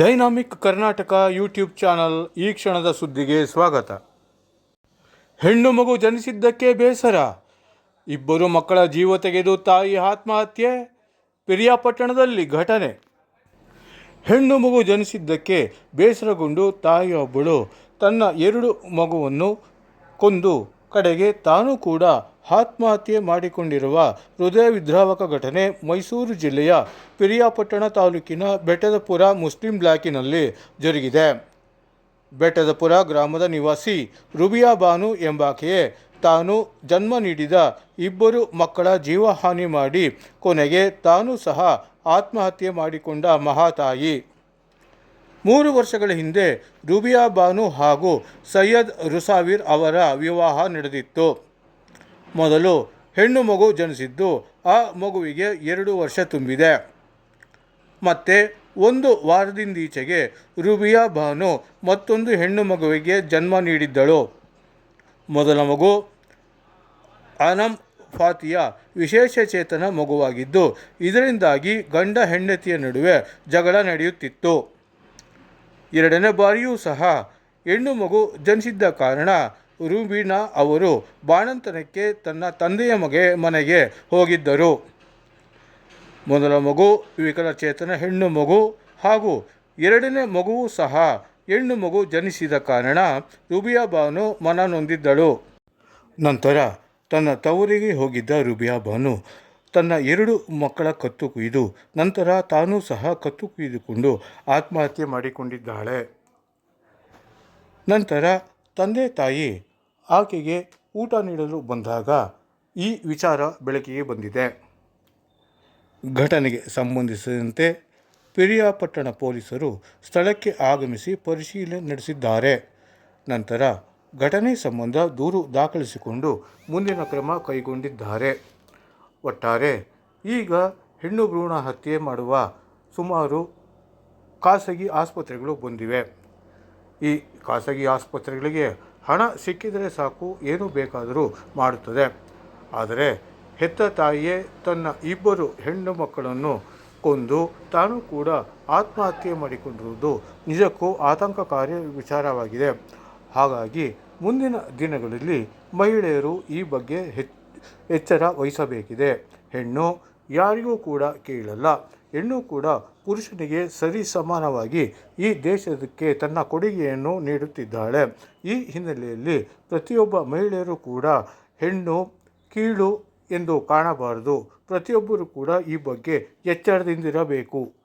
Dynamic Karnataka YouTube channel ಈ ಕ್ಷಣದ ಸುದ್ದಿಗೆ ಸ್ವಾಗತ. ಹೆಣ್ಣು ಮಗು ಜನಿಸಿದ್ದಕ್ಕೆ ಬೇಸರ. ಇಬ್ಬರು ಮಕ್ಕಳ ಜೀವ ತೆಗೆದು ತಾಯಿ ಆತ್ಮಹತ್ಯೆ, ಪಿರಿಯಾಪಟ್ಟಣದಲ್ಲಿ ಘಟನೆ. ಹೆಣ್ಣು ಮಗು ಜನಿಸಿದ್ದಕ್ಕೆ ಬೇಸರಗೊಂಡು ತಾಯಿಯೊಬ್ಬಳು ತನ್ನ ಎರಡು ಮಗುವನ್ನು ಕೊಂದು ಕಡೆಗೆ ತಾನು ಕೂಡ ಆತ್ಮಹತ್ಯೆ ಮಾಡಿಕೊಂಡಿರುವ ಹೃದಯ ವಿದ್ರಾವಕ ಘಟನೆ ಮೈಸೂರು ಜಿಲ್ಲೆಯ ಪಿರಿಯಾಪಟ್ಟಣ ತಾಲೂಕಿನ ಬೆಟ್ಟದಪುರ ಮುಸ್ಲಿಂ ಬ್ಲಾಕಿನಲ್ಲಿ ಜರುಗಿದೆ. ಬೆಟ್ಟದಪುರ ಗ್ರಾಮದ ನಿವಾಸಿ ರುಬಿಯಾ ಬಾನು ಎಂಬಾಕೆಯೇ ತಾನು ಜನ್ಮ ನೀಡಿದ ಇಬ್ಬರು ಮಕ್ಕಳ ಜೀವಹಾನಿ ಮಾಡಿ ಕೊನೆಗೆ ತಾನು ಸಹ ಆತ್ಮಹತ್ಯೆ ಮಾಡಿಕೊಂಡ ಮಹಾತಾಯಿ. ಮೂರು ವರ್ಷಗಳ ಹಿಂದೆ ರುಬಿಯಾ ಬಾನು ಹಾಗೂ ಸೈಯದ್ ರುಸಾವಿರ್ ಅವರ ವಿವಾಹ ನಡೆದಿತ್ತು. ಮೊದಲು ಹೆಣ್ಣು ಮಗು ಜನಿಸಿದ್ದು ಆ ಮಗುವಿಗೆ ಎರಡು ವರ್ಷ ತುಂಬಿದೆ. ಮತ್ತೆ ಒಂದು ವಾರದಿಂದೀಚೆಗೆ ರುಬಿಯಾ ಬಾನು ಮತ್ತೊಂದು ಹೆಣ್ಣು ಮಗುವಿಗೆ ಜನ್ಮ ನೀಡಿದ್ದಳು. ಮೊದಲ ಮಗು ಅನಮ್ ಫಾತಿಯ ವಿಶೇಷ ಚೇತನ ಮಗುವಾಗಿದ್ದು, ಇದರಿಂದಾಗಿ ಗಂಡ ಹೆಂಡತಿಯ ನಡುವೆ ಜಗಳ ನಡೆಯುತ್ತಿತ್ತು. ಎರಡನೇ ಬಾರಿಯೂ ಸಹ ಹೆಣ್ಣು ಮಗು ಜನಿಸಿದ್ದ ಕಾರಣ ರೂಬಿನಾ ಅವರು ಬಾಣಂತನಕ್ಕೆ ತನ್ನ ತಂದೆಯ ಮಗೆ ಮನೆಗೆ ಹೋಗಿದ್ದರು. ಮೊದಲ ಮಗು ವಿಕಲಚೇತನ, ಹೆಣ್ಣು ಮಗು ಹಾಗೂ ಎರಡನೇ ಮಗುವೂ ಸಹ ಹೆಣ್ಣು ಮಗು ಜನಿಸಿದ ಕಾರಣ ರುಬಿಯಾ ಬಾನು ಮನ ನೊಂದಿದ್ದಳು. ನಂತರ ತನ್ನ ತವರಿಗೆ ಹೋಗಿದ್ದ ರುಬಿಯಾ ಬಾನು ತನ್ನ ಎರಡು ಮಕ್ಕಳ ಕತ್ತು ಕುಯ್ದು ನಂತರ ತಾನೂ ಸಹ ಕತ್ತು ಕುಯ್ದುಕೊಂಡು ಆತ್ಮಹತ್ಯೆ ಮಾಡಿಕೊಂಡಿದ್ದಾಳೆ. ನಂತರ ತಂದೆ ತಾಯಿ ಆಕೆಗೆ ಊಟ ನೀಡಲು ಬಂದಾಗ ಈ ವಿಚಾರ ಬೆಳಕಿಗೆ ಬಂದಿದೆ. ಘಟನೆಗೆ ಸಂಬಂಧಿಸಿದಂತೆ ಪಿರಿಯಾಪಟ್ಟಣ ಪೊಲೀಸರು ಸ್ಥಳಕ್ಕೆ ಆಗಮಿಸಿ ಪರಿಶೀಲನೆ ನಡೆಸಿದ್ದಾರೆ. ನಂತರ ಘಟನೆ ಸಂಬಂಧ ದೂರು ದಾಖಲಿಸಿಕೊಂಡು ಮುಂದಿನ ಕ್ರಮ ಕೈಗೊಂಡಿದ್ದಾರೆ. ಒಟ್ಟಾರೆ ಈಗ ಹೆಣ್ಣು ಭ್ರೂಣ ಹತ್ಯೆ ಮಾಡುವ ಸುಮಾರು ಖಾಸಗಿ ಆಸ್ಪತ್ರೆಗಳು ಬಂದಿವೆ. ಈ ಖಾಸಗಿ ಆಸ್ಪತ್ರೆಗಳಿಗೆ ಹಣ ಸಿಕ್ಕಿದರೆ ಸಾಕು, ಏನು ಬೇಕಾದರೂ ಮಾಡುತ್ತದೆ. ಆದರೆ ಹೆತ್ತ ತಾಯಿಯೇ ತನ್ನ ಇಬ್ಬರು ಹೆಣ್ಣು ಮಕ್ಕಳನ್ನು ಕೊಂದು ತಾನು ಕೂಡ ಆತ್ಮಹತ್ಯೆ ಮಾಡಿಕೊಂಡಿರುವುದು ನಿಜಕ್ಕೂ ಆತಂಕಕಾರಿ ವಿಚಾರವಾಗಿದೆ. ಹಾಗಾಗಿ ಮುಂದಿನ ದಿನಗಳಲ್ಲಿ ಮಹಿಳೆಯರು ಈ ಬಗ್ಗೆ ಎಚ್ಚರ ವಹಿಸಬೇಕಿದೆ. ಹೆಣ್ಣು ಯಾರಿಗೂ ಕೂಡ ಕೇಳಲ್ಲ. ಹೆಣ್ಣು ಕೂಡ ಪುರುಷನಿಗೆ ಸರಿ ಸಮಾನವಾಗಿ ಈ ದೇಶಕ್ಕೆ ತನ್ನ ಕೊಡುಗೆಯನ್ನು ನೀಡುತ್ತಿದ್ದಾಳೆ. ಈ ಹಿನ್ನೆಲೆಯಲ್ಲಿ ಪ್ರತಿಯೊಬ್ಬ ಮಹಿಳೆಯರು ಕೂಡ ಹೆಣ್ಣು, ಕೀಳು ಎಂದು ಕಾಣಬಾರದು. ಪ್ರತಿಯೊಬ್ಬರು ಕೂಡ ಈ ಬಗ್ಗೆ ಎಚ್ಚರದಿಂದಿರಬೇಕು.